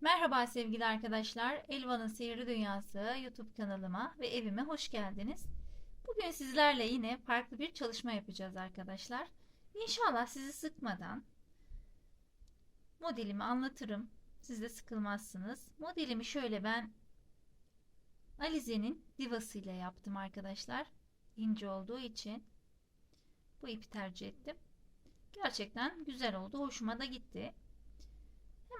Merhaba sevgili arkadaşlar. Elvan'ın Sihirli Dünyası YouTube kanalıma ve evime hoş geldiniz. Bugün sizlerle yine farklı bir çalışma yapacağız arkadaşlar. İnşallah sizi sıkmadan modelimi anlatırım. Siz de sıkılmazsınız. Modelimi şöyle ben Alize'nin divasıyla yaptım arkadaşlar. İnce olduğu için bu ipi tercih ettim. Gerçekten güzel oldu. Hoşuma da gitti.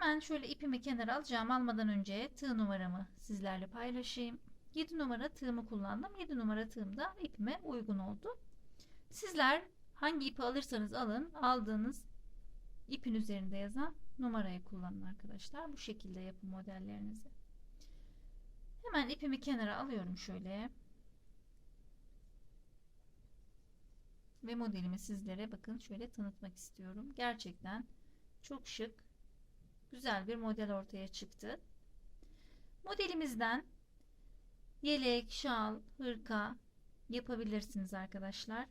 Hemen şöyle ipimi kenara alacağım. Almadan önce tığ numaramı sizlerle paylaşayım. 7 numara tığımı kullandım. 7 numara tığım da ipime uygun oldu. Sizler hangi ipi alırsanız alın, aldığınız ipin üzerinde yazan numarayı kullanın arkadaşlar. Bu şekilde yapın modellerinizi. Hemen ipimi kenara alıyorum şöyle. Ve modelimi sizlere bakın şöyle tanıtmak istiyorum. Gerçekten çok şık, güzel bir model ortaya çıktı. Modelimizden yelek, şal, hırka yapabilirsiniz arkadaşlar.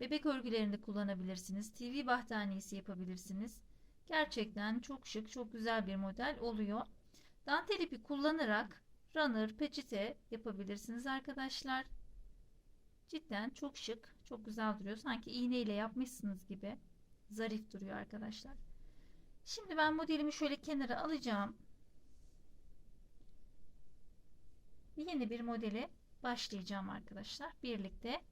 Bebek örgülerinde kullanabilirsiniz. TV battaniyesi yapabilirsiniz. Gerçekten çok şık, çok güzel bir model oluyor. Dantel ipi kullanarak runner, peçete yapabilirsiniz arkadaşlar. Cidden çok şık, çok güzel duruyor. Sanki iğneyle yapmışsınız gibi zarif duruyor arkadaşlar. Şimdi ben modelimi şöyle kenara alacağım. Yeni bir modeli başlayacağım arkadaşlar. Birlikte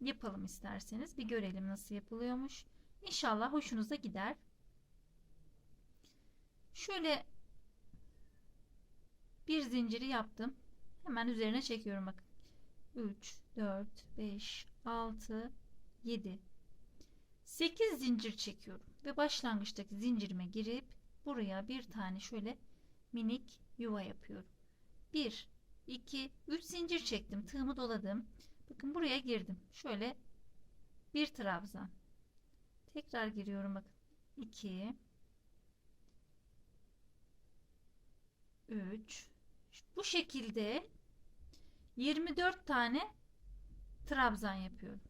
yapalım isterseniz. Bir görelim nasıl yapılıyormuş. İnşallah hoşunuza gider. Şöyle bir zinciri yaptım. Hemen üzerine çekiyorum bakın. 3, 4, 5, 6, 7, 8 zincir çekiyorum ve başlangıçtaki zincirime girip buraya bir tane şöyle minik yuva yapıyorum. 1 2 3 zincir çektim. Tığımı doladım. Bakın buraya girdim. Şöyle bir trabzan. Tekrar giriyorum bakın. 2 3 bu şekilde 24 tane trabzan yapıyorum.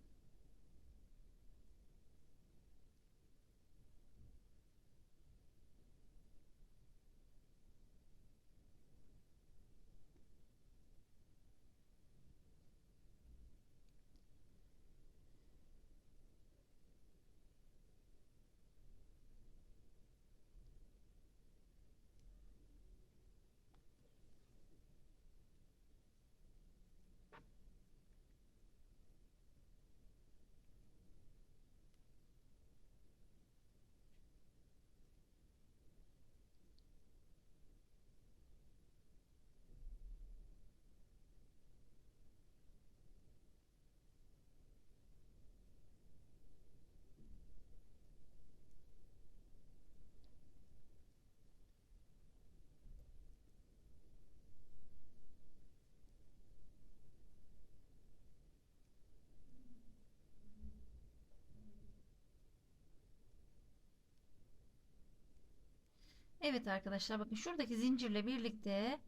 Evet arkadaşlar bakın şuradaki zincirle birlikte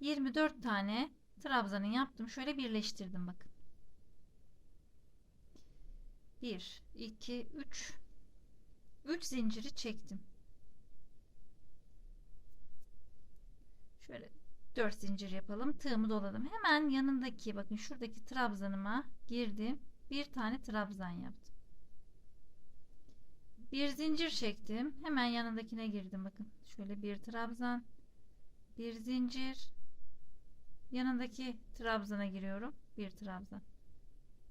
24 tane trabzanın yaptım. Şöyle birleştirdim bakın. 1 2 3 3 zinciri çektim. Şöyle 4 zincir yapalım. Tığımı doladım. Hemen yanındaki bakın şuradaki trabzanıma girdim. Bir tane trabzan yaptım. Bir zincir çektim. Hemen yanındakine girdim. Bakın şöyle bir trabzan, bir zincir. Yanındaki trabzana giriyorum. Bir trabzan.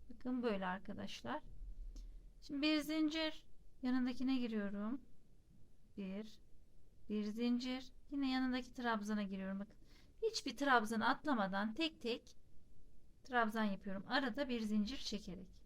Bakın böyle arkadaşlar. Şimdi bir zincir yanındakine giriyorum. Bir, bir zincir. Yine yanındaki trabzana giriyorum. Bakın hiçbir trabzanı atlamadan tek tek trabzan yapıyorum. Arada bir zincir çekerek.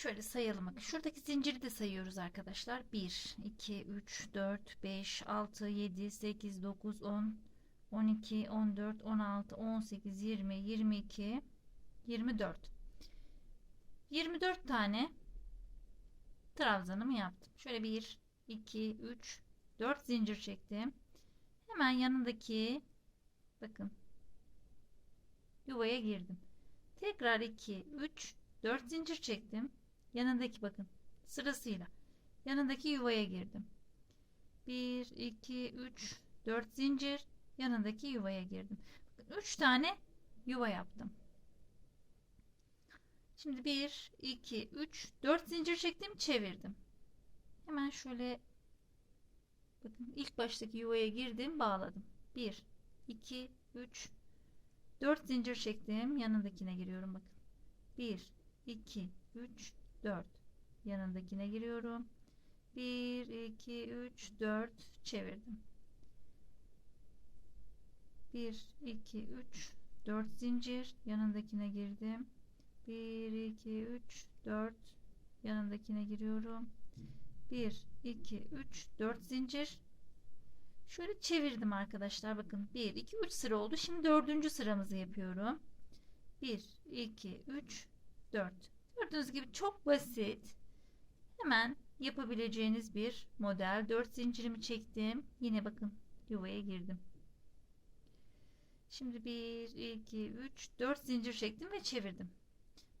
Şöyle sayalım bakın. Şuradaki zinciri de sayıyoruz arkadaşlar. 1, 2, 3, 4, 5, 6, 7, 8, 9, 10, 12, 14, 16, 18, 20, 22, 24. 24 tane trabzanımı yaptım. Şöyle 1, 2, 3, 4 zincir çektim. Hemen yanındaki bakın yuvaya girdim. Tekrar 2, 3, 4 zincir çektim. Yanındaki bakın sırasıyla yanındaki yuvaya girdim. 1, 2, 3, 4 zincir yanındaki yuvaya girdim. 3 tane yuva yaptım. Şimdi 1, 2, 3, 4 zincir çektim çevirdim. Hemen şöyle bakın ilk baştaki yuvaya girdim bağladım. 1, 2, 3, 4 zincir çektim yanındakine giriyorum bakın. 1, 2, 3, 4 yanındakine giriyorum. 1, 2, 3, 4 çevirdim. 1, 2, 3, 4 zincir yanındakine girdim. 1, 2, 3, 4 yanındakine giriyorum. 1, 2, 3, 4 zincir. Şöyle çevirdim arkadaşlar. Bakın 1, 2, 3 sıra oldu. Şimdi dördüncü sıramızı yapıyorum. 1, 2, 3, 4. Gördüğünüz gibi çok basit. Hemen yapabileceğiniz bir model. 4 zincirimi çektim. Yine bakın yuvaya girdim. Şimdi 1, 2, 3, 4 zincir çektim ve çevirdim.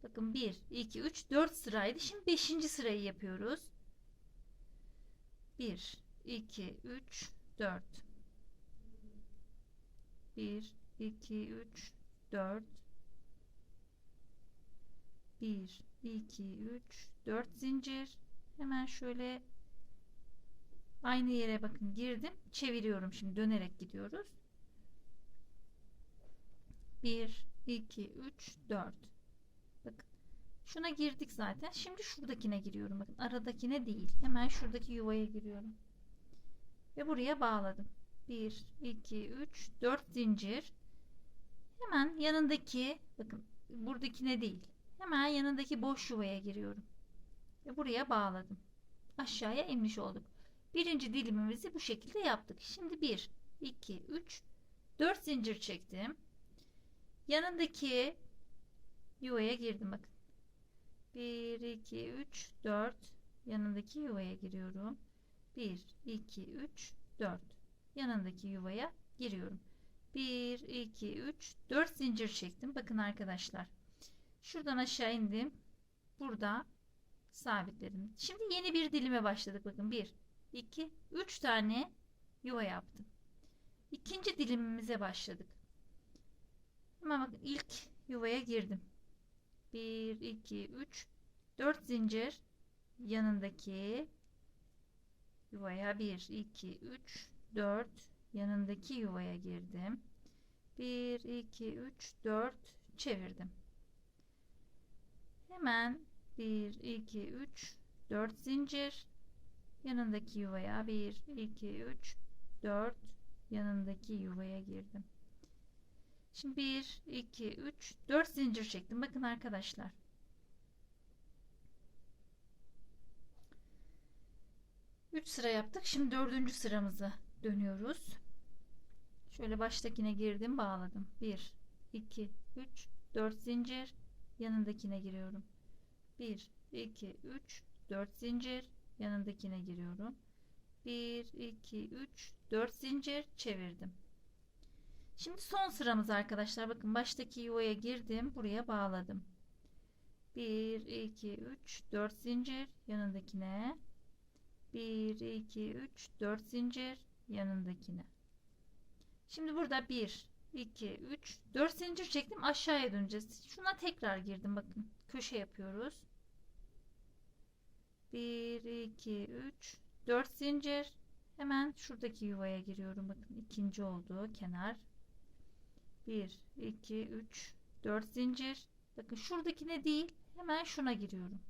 Bakın 1, 2, 3, 4 sıraydı. Şimdi 5. sırayı yapıyoruz. 1, 2, 3, 4. 1, 2, 3, 4. 1, 2, 3, 4 zincir. Hemen şöyle aynı yere bakın girdim. Çeviriyorum şimdi dönerek gidiyoruz. 1, 2, 3, 4. Bakın. Şuna girdik zaten. Şimdi şuradakine giriyorum. Bakın aradakine değil. Hemen şuradaki yuvaya giriyorum. Ve buraya bağladım. 1, 2, 3, 4 zincir. Hemen yanındaki bakın buradakine değil. Hemen yanındaki boş yuvaya giriyorum. Ve buraya bağladım. Aşağıya inmiş olduk. Birinci dilimimizi bu şekilde yaptık. Şimdi 1, 2, 3, 4 zincir çektim. Yanındaki yuvaya girdim bakın. 1, 2, 3, 4 yanındaki yuvaya giriyorum. 1, 2, 3, 4 yanındaki yuvaya giriyorum. 1, 2, 3, 4 zincir çektim. Bakın arkadaşlar. Şuradan aşağı indim. Burada sabitledim. Şimdi yeni bir dilime başladık. Bakın 1, 2, 3 tane yuva yaptım. İkinci dilimimize başladık. Hemen bakın ilk yuvaya girdim. 1, 2, 3, 4 zincir yanındaki yuvaya 1, 2, 3, 4 yanındaki yuvaya girdim. 1, 2, 3, 4 çevirdim. Hemen 1, 2, 3, 4 zincir yanındaki yuvaya 1, 2, 3, 4 yanındaki yuvaya girdim. Şimdi 1, 2, 3, 4 zincir çektim. Bakın arkadaşlar. Üç sıra yaptık. Şimdi dördüncü sıramızı dönüyoruz. Şöyle baştakine girdim, bağladım. 1, 2, 3, 4 zincir. Yanındakine giriyorum. 1, 2, 3, 4 zincir. Yanındakine giriyorum. 1, 2, 3, 4 zincir çevirdim. Şimdi son sıramız arkadaşlar. Bakın baştaki yuvaya girdim. Buraya bağladım. 1, 2, 3, 4 zincir yanındakine. 1, 2, 3, 4 zincir yanındakine. Şimdi burada 1, 2, 3, 4 zincir çektim. Aşağıya döneceğiz. Şuna tekrar girdim. Bakın köşe yapıyoruz. 1, 2, 3, 4 zincir. Hemen şuradaki yuvaya giriyorum. Bakın ikinci olduğu kenar. 1, 2, 3, 4 zincir. Bakın şuradakine değil. Hemen şuna giriyorum.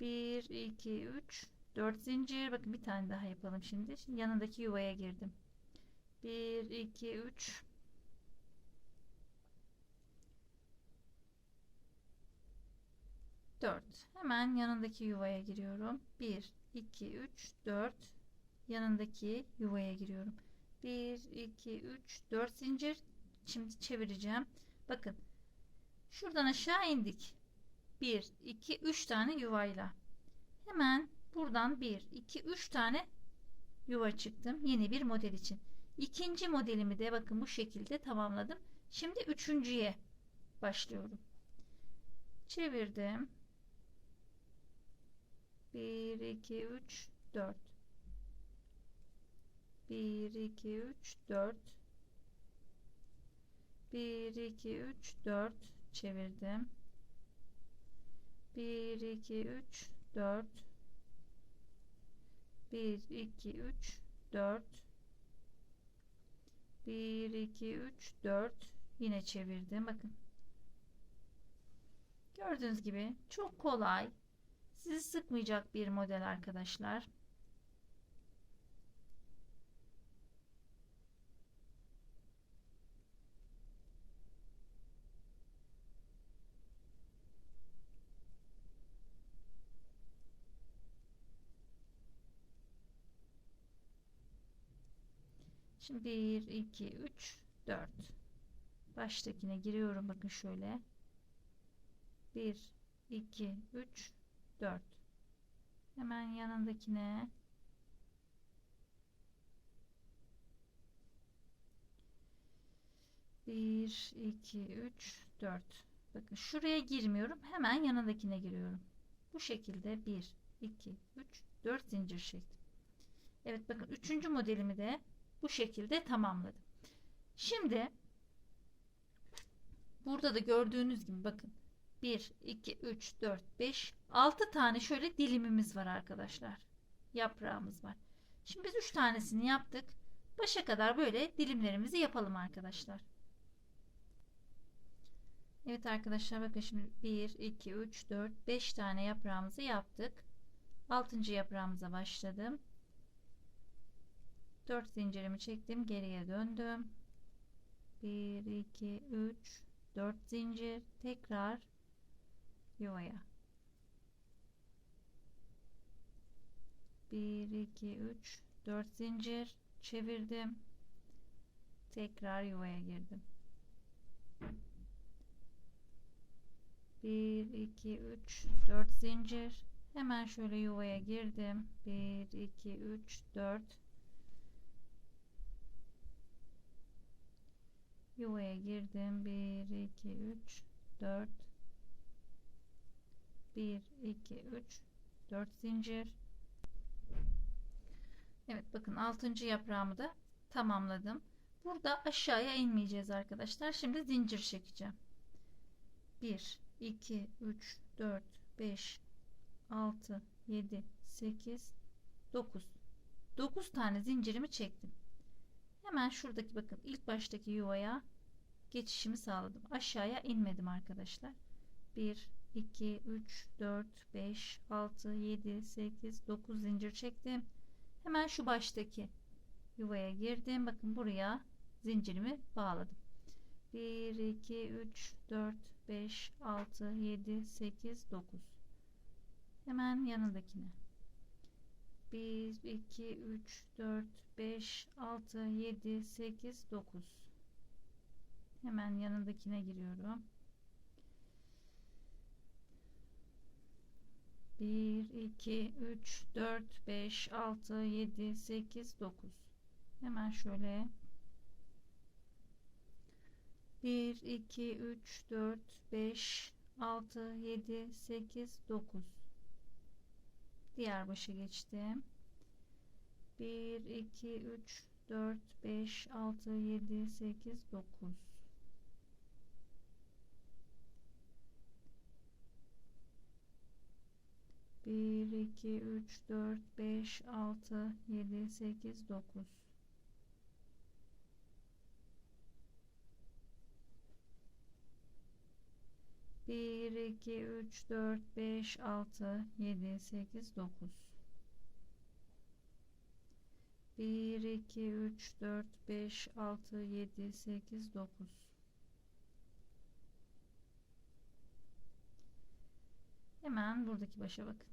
1, 2, 3, 4 zincir. Bakın bir tane daha yapalım şimdi. Şimdi yanındaki yuvaya girdim. 1, 2, 3, 4. Hemen yanındaki yuvaya giriyorum. 1, 2, 3, 4. Yanındaki yuvaya giriyorum. 1, 2, 3, 4 zincir. Şimdi çevireceğim. Bakın. Şuradan aşağı indik. 1, 2, 3 tane yuvayla. Hemen buradan 1, 2, 3 tane yuva çıktım. Yeni bir model için. İkinci modelimi de bakın bu şekilde tamamladım. Şimdi üçüncüye başlıyorum. Çevirdim. 1, 2, 3, 4. 1, 2, 3, 4. 1, 2, 3, 4. Çevirdim. 1, 2, 3, 4. 1, 2, 3, 4. 1, 2, 3, 4. Yine çevirdim. Bakın. Gördüğünüz gibi çok kolay. Sizi sıkmayacak bir model arkadaşlar. Şimdi 1, 2, 3, 4. Baştakine giriyorum. Bakın şöyle. 1, 2, 3, 4. Hemen yanındakine bir, iki, üç, dört. Bakın şuraya girmiyorum. Hemen yanındakine giriyorum. Bu şekilde bir, iki, üç, dört zincir çektim. Evet bakın üçüncü modelimi de bu şekilde tamamladım. Şimdi burada da gördüğünüz gibi bakın 1, 2, 3, 4, 5, 6 tane şöyle dilimimiz var arkadaşlar. Yaprağımız var. Şimdi biz 3 tanesini yaptık. Başa kadar böyle dilimlerimizi yapalım arkadaşlar. Evet arkadaşlar bakın şimdi 1, 2, 3, 4, 5 tane yaprağımızı yaptık. 6. yaprağımıza başladım. 4 zincirimi çektim. Geriye döndüm. 1, 2, 3, 4 zincir. Tekrar yuvaya. 1 2 3 4 zincir çevirdim. Tekrar yuvaya girdim. 1 2 3 4 zincir. Hemen şöyle yuvaya girdim. 1 2 3 4 Yuvaya girdim. 1 2 3 4 1 2 3 4 zincir. Evet bakın 6. yaprağımı da tamamladım. Burada aşağıya inmeyeceğiz arkadaşlar. Şimdi zincir çekeceğim. 1 2 3 4 5 6 7 8 9 9 tane zincirimi çektim hemen şuradaki bakın ilk baştaki yuvaya geçişimi sağladım. Aşağıya inmedim arkadaşlar. 1 2 3 4 5 6 7 8 9 zincir çektim. Hemen şu baştaki yuvaya girdim. Bakın buraya zincirimi bağladım. 1 2 3 4 5 6 7 8 9 hemen yanındakine 1 2 3 4 5 6 7 8 9 hemen yanındakine giriyorum. 1 2 3 4 5 6 7 8 9 hemen şöyle. 1 2 3 4 5 6 7 8 9 diğer başa geçtim. 1 2 3 4 5 6 7 8 9 1 2 3 4 5 6 7 8 9 1 2 3 4 5 6 7 8 9 1 2 3 4 5 6 7 8 9 Hemen buradaki başa bakın.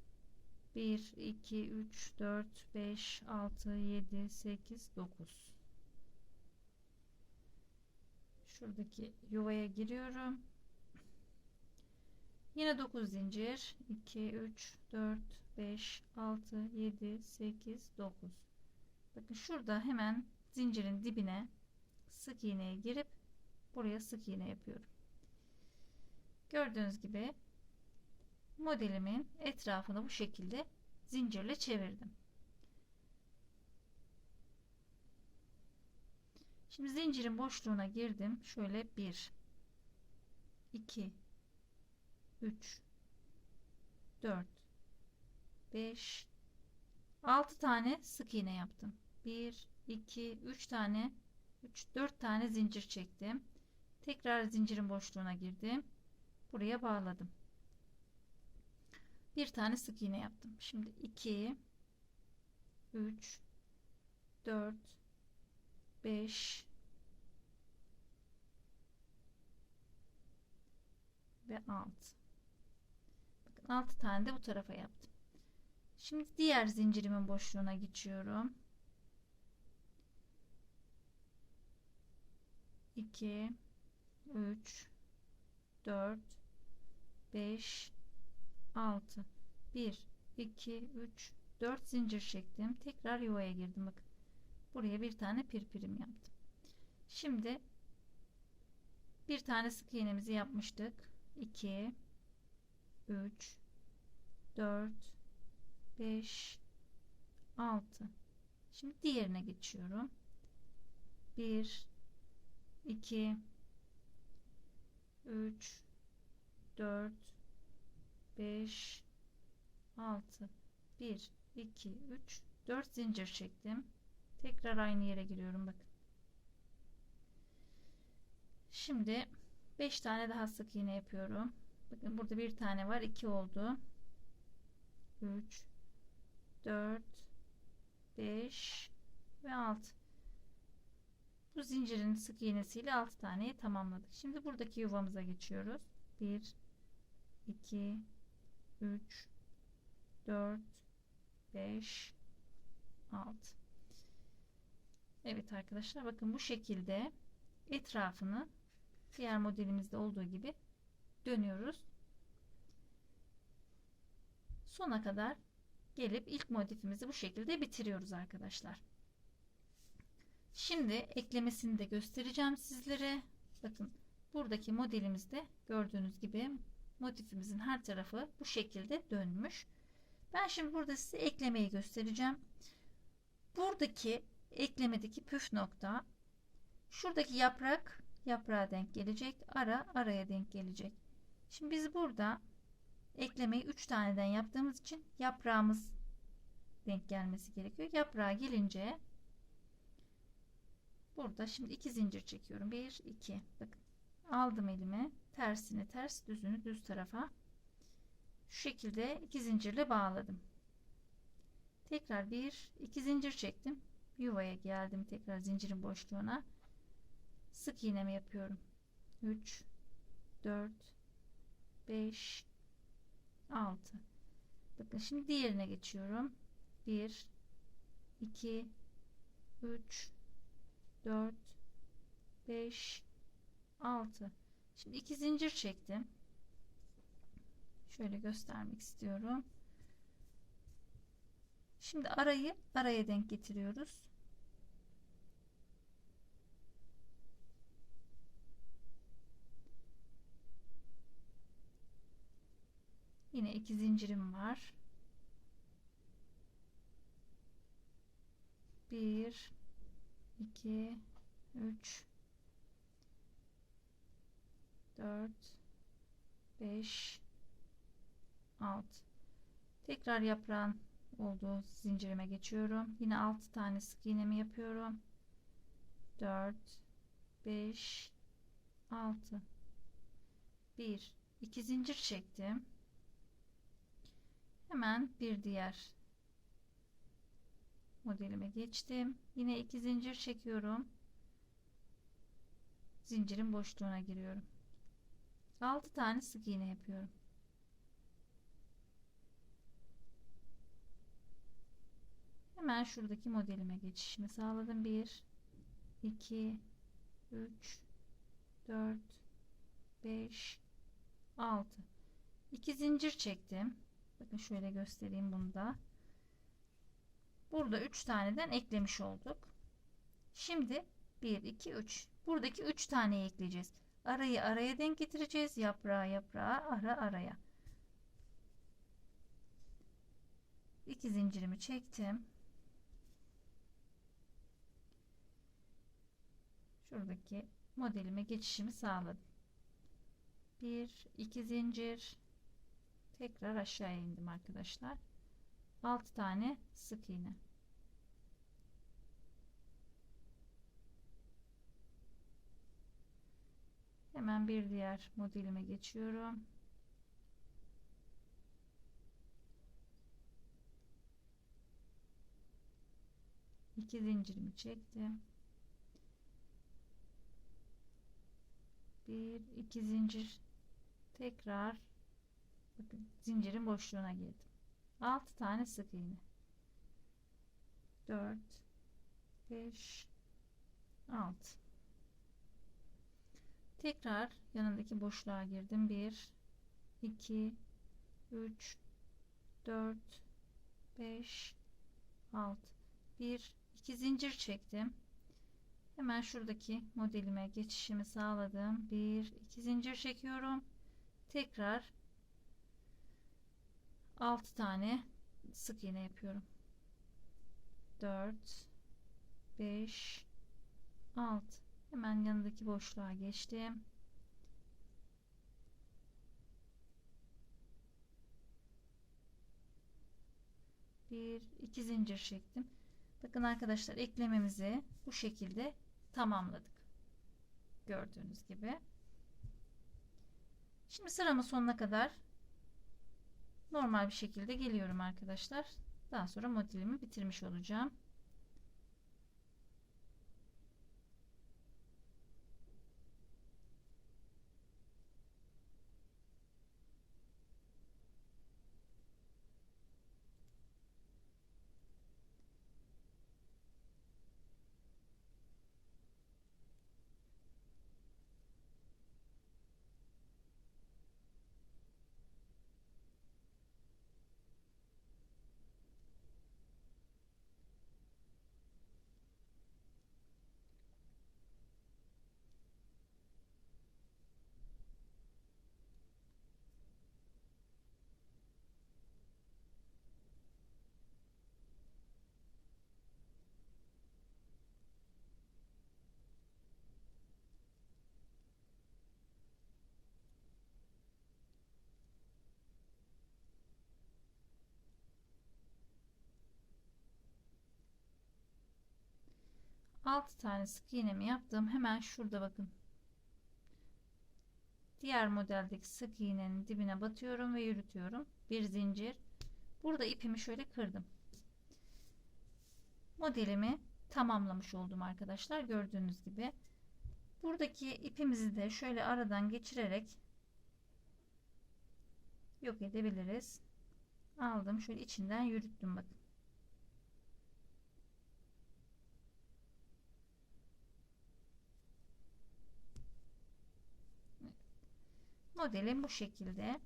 1, 2, 3, 4, 5, 6, 7, 8, 9. Şuradaki yuvaya giriyorum. Yine 9 zincir. 2, 3, 4, 5, 6, 7, 8, 9. Bakın şurada hemen zincirin dibine sık iğneye girip buraya sık iğne yapıyorum. Gördüğünüz gibi modelimin etrafını bu şekilde zincirle çevirdim. Şimdi zincirin boşluğuna girdim. Şöyle 1 2 3 4 5 6 tane sık iğne yaptım. 1 2 3 tane 3 4 tane zincir çektim. Tekrar zincirin boşluğuna girdim. Buraya bağladım. Bir tane sık iğne yaptım. Şimdi 2 3 4 5 ve 6 Bakın 6 tane de bu tarafa yaptım. Şimdi diğer zincirimin boşluğuna geçiyorum. 2 3 4 5 6 1 2 3 4 zincir çektim. Tekrar yuvaya girdim. Bakın. Buraya bir tane pirpirim yaptım. Şimdi bir tane sık iğnemizi yapmıştık. 2 3 4 5 6 Şimdi diğerine geçiyorum. 1 2 3 4 5 6 1 2 3 4 zincir çektim. Tekrar aynı yere giriyorum bakın. Şimdi 5 tane daha sık iğne yapıyorum. Bakın burada bir tane var. 2 oldu. 3 4 5 ve 6 bu zincirin sık iğnesiyle 6 taneyi tamamladık. Şimdi buradaki yuvamıza geçiyoruz. 1 2 3 4 5 6 Evet arkadaşlar bakın bu şekilde etrafını diğer modelimizde olduğu gibi dönüyoruz. Sona kadar gelip ilk motifimizi bu şekilde bitiriyoruz arkadaşlar. Şimdi eklemesini de göstereceğim sizlere. Bakın buradaki modelimizde gördüğünüz gibi motifimizin her tarafı bu şekilde dönmüş. Ben şimdi burada size eklemeyi göstereceğim. Buradaki eklemedeki püf nokta şuradaki yaprak yaprağa denk gelecek. Ara araya denk gelecek. Şimdi biz burada eklemeyi 3 taneden yaptığımız için yaprağımız denk gelmesi gerekiyor. Yaprağa gelince burada şimdi iki zincir çekiyorum. 1 2 bakın aldım elime tersini ters düzünü düz tarafa şu şekilde iki zincirle bağladım. Tekrar bir iki zincir çektim. Yuvaya geldim tekrar zincirin boşluğuna. Sık iğnemi yapıyorum. 3 4 5 6 Bakın şimdi diğerine geçiyorum. 1 2 3 4 5 6 Şimdi iki zincir çektim. Şöyle göstermek istiyorum. Şimdi arayı araya denk getiriyoruz. Yine iki zincirim var. Bir, iki, üç, dört, beş, alt. Tekrar yaprağın olduğu zincirime geçiyorum. Yine 6 tane sık iğnemi yapıyorum. 4 5 6 1 2 zincir çektim. Hemen bir diğer modelime geçtim. Yine iki zincir çekiyorum. Zincirin boşluğuna giriyorum. 6 tane sık iğne yapıyorum. Hemen şuradaki modelime geçişimi sağladım. 1 2 3 4 5 6 2 zincir çektim. Bakın şöyle göstereyim bunu da. Burada 3 taneden eklemiş olduk. Şimdi 1 2 3 buradaki 3 taneyi ekleyeceğiz. Arayı araya denk getireceğiz. Yaprağı yaprağa ara araya. 2 zincirimi çektim. Şuradaki modelime geçişimi sağladım. 1 2 zincir tekrar aşağıya indim arkadaşlar. 6 tane sık iğne. Hemen bir diğer modelime geçiyorum. İki zincirimi çektim. Bir, iki zincir tekrar zincirin boşluğuna girdim. 6 tane sık iğne. 4 5 6 Tekrar yanındaki boşluğa girdim. 1 2 3 4 5 6 1 2 zincir çektim. Hemen şuradaki modelime geçişimi sağladım. 1 2 zincir çekiyorum. Tekrar 6 tane sık iğne yapıyorum. 4 5 6 hemen yanındaki boşluğa geçtim. Bir, iki zincir çektim. Bakın arkadaşlar eklememizi bu şekilde tamamladık. Gördüğünüz gibi. Şimdi sıramın sonuna kadar normal bir şekilde geliyorum arkadaşlar. Daha sonra modelimi bitirmiş olacağım. Altı tane sık iğnemi yaptım. Hemen şurada bakın. Diğer modeldeki sık iğnenin dibine batıyorum ve yürütüyorum. Bir zincir. Burada ipimi şöyle kırdım. Modelimi tamamlamış oldum arkadaşlar. Gördüğünüz gibi. Buradaki ipimizi de şöyle aradan geçirerek yok edebiliriz. Aldım. Şöyle içinden yürüttüm bakın. Modelim bu şekilde.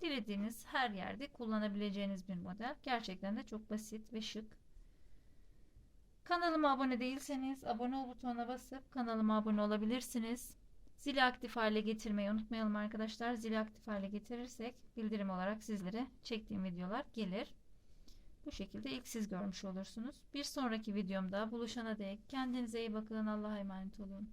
Dilediğiniz her yerde kullanabileceğiniz bir model. Gerçekten de çok basit ve şık. Kanalıma abone değilseniz abone ol butonuna basıp kanalıma abone olabilirsiniz. Zili aktif hale getirmeyi unutmayalım arkadaşlar. Zili aktif hale getirirsek bildirim olarak sizlere çektiğim videolar gelir. Bu şekilde ilk siz görmüş olursunuz. Bir sonraki videomda buluşana dek kendinize iyi bakın. Allah'a emanet olun.